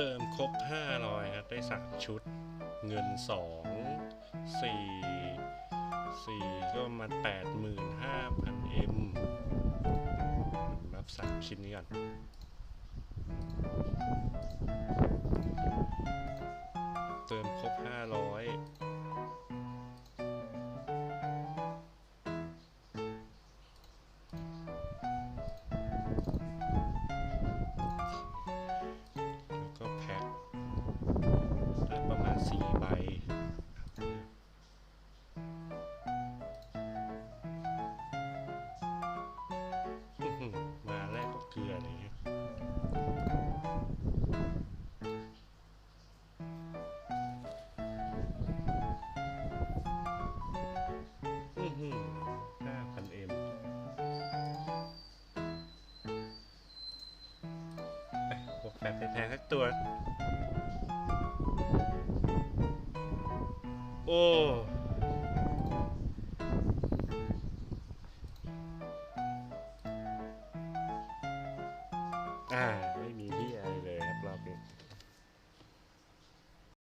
ติมครบ 500 ครับ ได้3ชุดเงิน 2 4 4 ก็มา 85,000 M รับ3ชิ้นนี้ก่อนเติมครบ 500 มาแรกก็เกลือเลยเนี่ยอื้อหือ5,000 M ไปพวกแฟนแพงๆสักตัว โอ้อ่าไม่มี